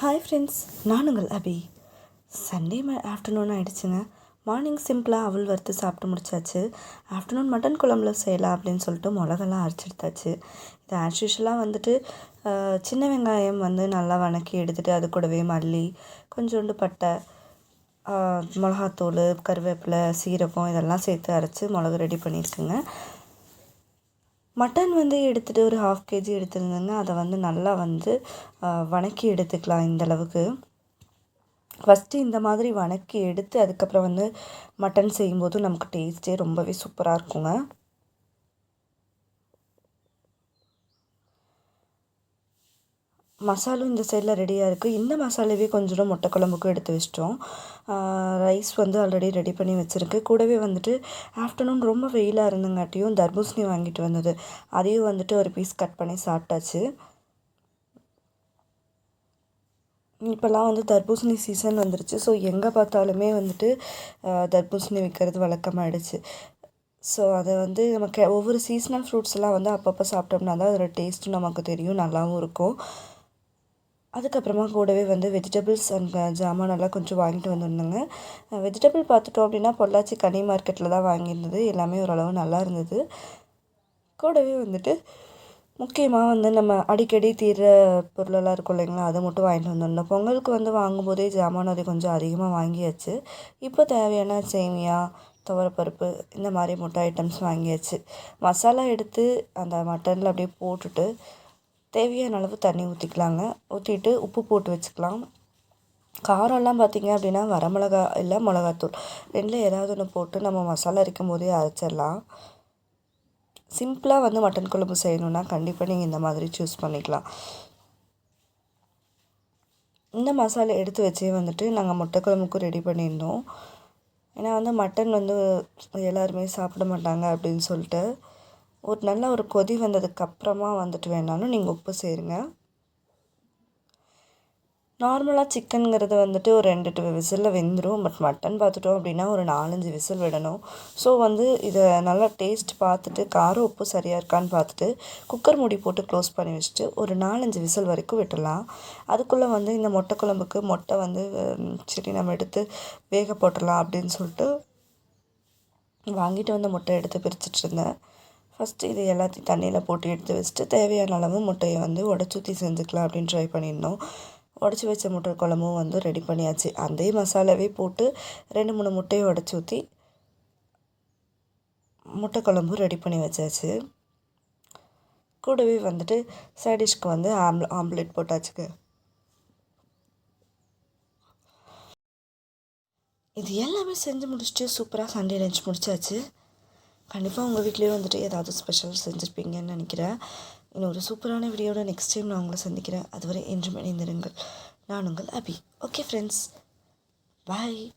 Hi friends நான் உங்கள் Abhi Sunday afternoon ஆகிடுச்சுங்க மார்னிங் சிம்பிளாக அவள் வறுத்து சாப்பிட்டு முடிச்சாச்சு. ஆஃப்டர்நூன் மட்டன் குழம்புல செய்யலாம் அப்படின்னு சொல்லிட்டு மிளகெல்லாம் அரைச்செடுத்தாச்சு இது ஆஸ் யூஷுவலாக வந்துட்டு சின்ன வெங்காயம் வந்து நல்லா வணக்கி எடுத்துகிட்டு அது கூடவே மல்லி கொஞ்சோண்டு பட்டை மிளகாத்தூள் கருவேப்பிலை சீரகம் இதெல்லாம் சேர்த்து அரைச்சி மிளகு ரெடி பண்ணியிருக்குங்க. மட்டன் வந்து எடுத்துகிட்டு ஒரு ஹாஃப் கேஜி எடுத்துருந்தேங்க. அதை வந்து நல்லா வந்து வணக்கி எடுத்துக்கலாம் இந்தளவுக்கு ஃபஸ்ட்டு இந்த மாதிரி வணக்கி எடுத்து அதுக்கப்புறம் வந்து மட்டன் செய்யும்போது நமக்கு டேஸ்ட்டே ரொம்பவே சூப்பராக இருக்குங்க. மசாலும் இந்த சைடில் ரெடியாக இருக்குது இந்த மசாலாவே கொஞ்சம் முட்டை குழம்புக்கும் எடுத்து வச்சிட்டோம். ரைஸ் வந்து ஆல்ரெடி ரெடி பண்ணி வச்சுருக்கு. கூடவே வந்துட்டு ஆஃப்டர்நூன் ரொம்ப வெயிலாக இருந்தங்காட்டியும் தர்பூசணி வாங்கிட்டு வந்தது. அதையும் வந்துட்டு ஒரு பீஸ் கட் பண்ணி சாப்பிட்டாச்சு. இப்போல்லாம் வந்து தர்பூசணி சீசன் வந்துருச்சு. ஸோ எங்கே பார்த்தாலுமே வந்துட்டு தர்பூசணி விற்கிறது வழக்கமாகிடுச்சு ஸோ அதை வந்து நமக்கு ஒவ்வொரு சீசனல் ஃப்ரூட்ஸ் எல்லாம் வந்து அப்பப்போ சாப்பிட்டோம்னா தான் அதோட டேஸ்ட்டும் நமக்கு தெரியும். நல்லாவும் இருக்கும். அதுக்கப்புறமா கூடவே வந்து வெஜிடபிள்ஸ் அண்ட் uh, ஜாமான் எல்லாம் கொஞ்சம் வாங்கிட்டு வந்திருந்தேங்க. வெஜிடபிள் பார்த்துட்டோம் அப்படின்னா பொள்ளாச்சி கனி மார்க்கெட்டில் தான் வாங்கியிருந்தது. எல்லாமே ஓரளவு நல்லா இருந்தது. கூடவே வந்துட்டு முக்கியமாக வந்து நம்ம அடிக்கடி தீர்ற பொருளெல்லாம் இருக்கும் இல்லைங்களா அதை மட்டும் வாங்கிட்டு வந்துருந்தோம். பொங்கலுக்கு வந்து வாங்கும்போதே ஜாமான் அது கொஞ்சம் அதிகமாக வாங்கியாச்சு. இப்போ தேவையான சேமியா துவரப்பருப்பு இந்த மாதிரி முட்டை ஐட்டம்ஸ் வாங்கியாச்சு. மசாலா எடுத்து அந்த மட்டனில் அப்படியே போட்டுட்டு தேவையான அளவு தண்ணி ஊற்றிக்கலாங்க ஊற்றிட்டு உப்பு போட்டு வச்சுக்கலாம். காரம்லாம் பார்த்திங்க அப்படின்னா வரமிளகா இல்லை மிளகாத்தூள். ரெண்டில் ஏதாவது ஒன்று போட்டு நம்ம மசாலா அரைக்கும் போதே அரைச்சிடலாம். சிம்பிளாக வந்து மட்டன் குழம்பு செய்யணுன்னா கண்டிப்பாக நீங்கள் இந்த மாதிரி சூஸ் பண்ணிக்கலாம். இந்த மசாலா எடுத்து வச்சே வந்துட்டு நாங்கள் முட்டை குழம்புக்கும் ரெடி பண்ணியிருந்தோம். ஏன்னா வந்து மட்டன் வந்து எல்லாருமே சாப்பிட மாட்டாங்க அப்படின்னு சொல்லிட்டு ஒரு நல்ல ஒரு கொதி வந்ததுக்கு அப்புறமா வந்துட்டு வேணாலும் நீங்கள் உப்பு சேருங்க. நார்மலாக சிக்கனுங்கிறது வந்துட்டு ஒரு ரெண்டு டு விசிலில் வெந்துடும் பட் மட்டன் பார்த்துட்டோம் அப்படின்னா ஒரு நாலஞ்சு விசில் விடணும். ஸோ வந்து இதை நல்லா டேஸ்ட் பார்த்துட்டு காரம் உப்பு சரியாக இருக்கான்னு பார்த்துட்டு குக்கர் மூடி போட்டு க்ளோஸ் பண்ணி வச்சுட்டு ஒரு நாலஞ்சு விசில் வரைக்கும் விட்டுடலாம். அதுக்குள்ளே வந்து இந்த மொட்டை குழம்புக்கு முட்டை வந்து சரி நம்ம எடுத்து வேக போட்டுடலாம் அப்படின்னு சொல்லிட்டு வாங்கிட்டு வந்த முட்டை எடுத்து பிரிச்சுட்டு இருந்தேன். ஃபஸ்ட்டு இது எல்லாத்தையும் தண்ணியில் போட்டு எடுத்து வச்சுட்டு தேவையான அளவு முட்டையை வந்து உடச்சூற்றி செஞ்சுக்கலாம் அப்படின்னு ட்ரை பண்ணியிருந்தோம். உடச்சி வச்ச முட்டை குழம்பும் வந்து ரெடி பண்ணியாச்சு. அதே மசாலாவே போட்டு ரெண்டு மூணு முட்டையை உடச்சி ஊற்றி முட்டை குழம்பும் ரெடி பண்ணி வச்சாச்சு. கூடவே வந்துட்டு சைடிஷ்க்கு வந்து ஆம்ல ஆம்லேட் போட்டாச்சுக்கு இது எல்லாமே செஞ்சு முடிச்சுட்டு சூப்பராக சண்டே லஞ்ச் முடிச்சாச்சு. கண்டிப்பாக உங்கள் வீட்லேயே வந்துட்டு ஏதாவது ஸ்பெஷல் செஞ்சுருப்பீங்கன்னு நினைக்கிறேன். இன்னும் ஒரு சூப்பரான வீடியோட நெக்ஸ்ட் டைம் நான் உங்களை சந்திக்கிறேன். அதுவரை என்றும் இணைந்திருங்கள். நான் உங்கள் அபி. Okay friends bye